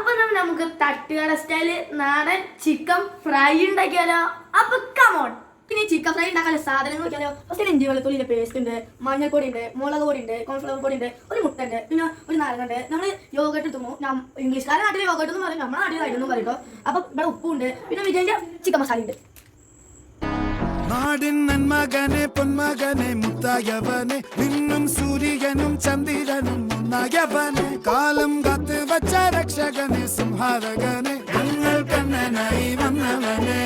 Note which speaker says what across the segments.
Speaker 1: അപ്പൊ നമ്മ നമുക്ക് തട്ടുകട സ്റ്റൈൽ നാടൻ ചിക്കൻ ഫ്രൈ ഉണ്ടാക്കിയാലോ അപ്പൊ കമോൺ പിന്നെ ചിക്കൻ ഫ്രൈ ഉണ്ടാക്കാനുള്ള സാധനങ്ങൾ വെക്കാലോ. ഫസ്റ്റ് ഇഞ്ചി വെളുത്തുള്ളിന്റെ പേസ്റ്റ് ഉണ്ട് മഞ്ഞൾപ്പൊടി ഉണ്ട് മുളക് പൊടി ഉണ്ട് കോൺഫ്ലവർ പൊടി ഉണ്ട് ഒരു മുട്ട ഉണ്ട് പിന്നെ ഒരു നാരങ്ങുണ്ട് നമ്മൾ യോഗട്ട് എടുത്തുന്നു ഇംഗ്ലീഷ്കാരുടെ നാട്ടിൽ യോഗട്ട് എന്ന് പറയും നമ്മുടെ നാട്ടിൽ കഴിക്കുന്നു പറയട്ടോ അപ്പൊ ഇവിടെ ഉപ്പുണ്ട് പിന്നെ വിജയന്റെ ചിക്കൻ മസാല ഉണ്ട്
Speaker 2: നാടിൻ നന്മകനെ പൊന്മകനെ മുത്തായവനെ നിന്നും സൂര്യനും ചന്ദ്രനും ഒന്നായവനെ കാലം കാത്ത് വച്ച രക്ഷകനെ സംഹാരകനെ ഞങ്ങൾ കണ്ണനായി വന്നവനെ.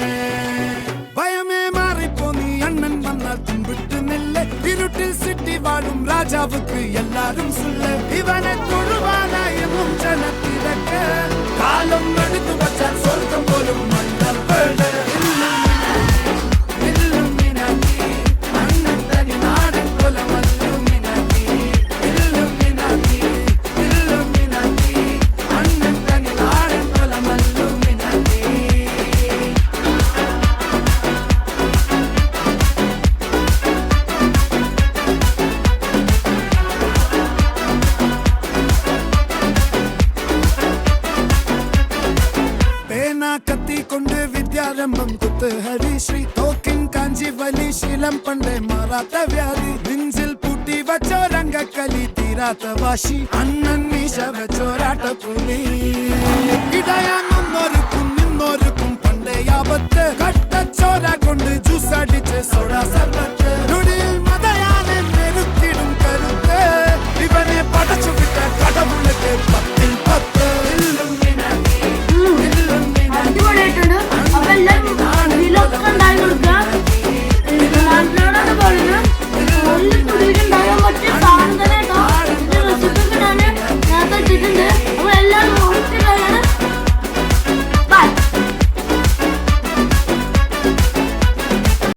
Speaker 2: ഭയമേ മാറിപ്പോ നീ അണ്ണൻ വന്നാൽ തുമ്പിട്ട് നില്ല ഇരുട്ടിൽ സിറ്റി വാഴും രാജാവുക്ക് എല്ലാരും സുല്ല? ഇവനെ கொண்டு வித்யாரம்பம் குத்து. ஹரிஸ்ரீ தோக்கின் காஞ்சி வலி சீலம் பண்டை மாறாத்த வியாதி. நெஞ்சில் பூட்டி வச்சோ ரங்க களி தீராத்த வாஷி அண்ணன் மீச வச்சோ ராட்ட புலி. இதை